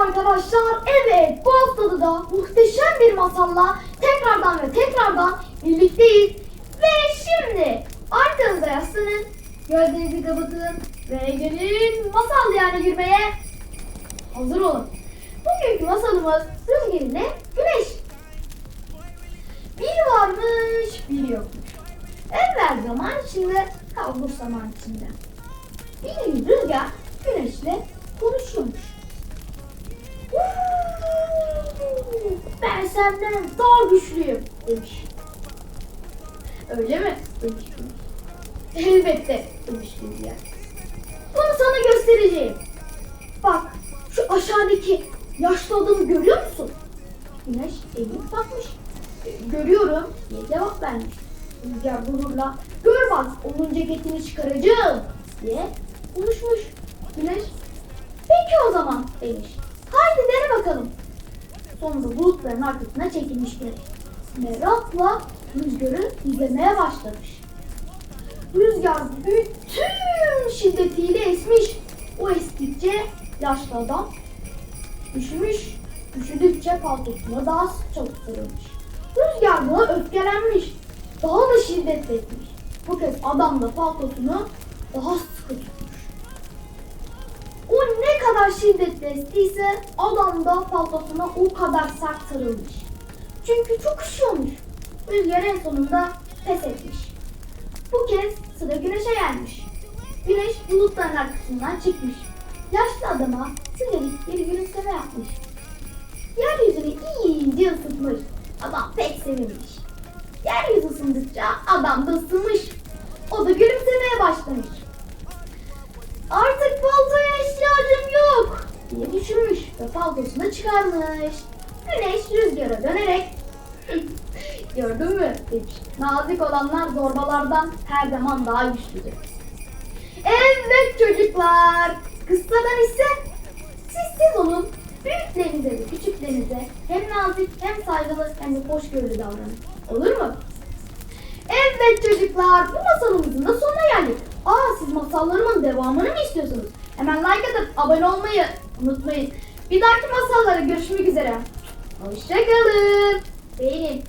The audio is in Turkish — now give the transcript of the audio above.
arkadaşlar evet bu haftada da muhteşem bir masalla tekrardan ve tekrardan birlikteyiz. Ve şimdi arkanıza yaslanın, gözlerinizi kapatın ve Ece'nin masal diyarına girmeye hazır olun. Bugünkü masalımız Rüzgar ile Güneş. Bir varmış bir yokmuş. Evvel zaman içinde kalbur zaman içinde. Bir gün Rüzgar Güneş'le konuşuyormuş. Senden daha güçlüyüm demiş. Öyle mi? demiş. Elbette demiş Rüzgar. Bunu sana göstereceğim. Bak şu aşağıdaki yaşlı adamı görüyor musun? Güneş eğilip bakmış. "E, Görüyorum diye cevap vermiş. Rüzgar gururla gör bak onun ceketini çıkaracağım diye konuşmuş. Güneş peki o zaman demiş. Haydi dene bakalım. Sonra bulutların arkasına çekilmiş Güneş. Merakla rüzgarı izlemeye başlamış. Rüzgar bütün şiddetiyle esmiş. O estikçe yaşlı adam üşümüş. Üşüdükçe paltosuna daha sıkça sarılmış. Rüzgar buna öfkelenmiş. Daha da şiddetlenmiş. Bu kez adam da paltosunu daha sıkı tutmuş. Kadar şiddetli estiyse adam da paltosuna o kadar sert sarılmış. Çünkü çok üşüyormuş. Rüzgar en sonunda pes etmiş. Bu kez sıra güneşe gelmiş. Güneş bulutların arkasından çıkmış. Yaşlı adama sinirlik bir gülümseme yapmış. Yeryüzünü iyice ısıtmış. Adam pek sevinmiş. Yeryüzü ısındıkça adam da ısınmış. O da gülümsemeye başlamış. Artık paltoya ihtiyacım yok diye düşünmüş ve paltosunu çıkarmış. Güneş rüzgara dönerek gördün mü demiş. Nazik olanlar zorbalardan her zaman daha güçlüdür. Evet çocuklar. Kıssadan ise siz siz olun. Büyüklerinize ve küçüklerinize hem nazik hem saygılı hem de hoşgörülü davranın. Olur mu? Evet çocuklar bu masalımızın da sonuna geldik. Aa siz masallarımın devamını mı istiyorsunuz? Hemen like atıp abone olmayı unutmayın. Bir dahaki masallara görüşmek üzere. Hoşçakalın. Beğenin.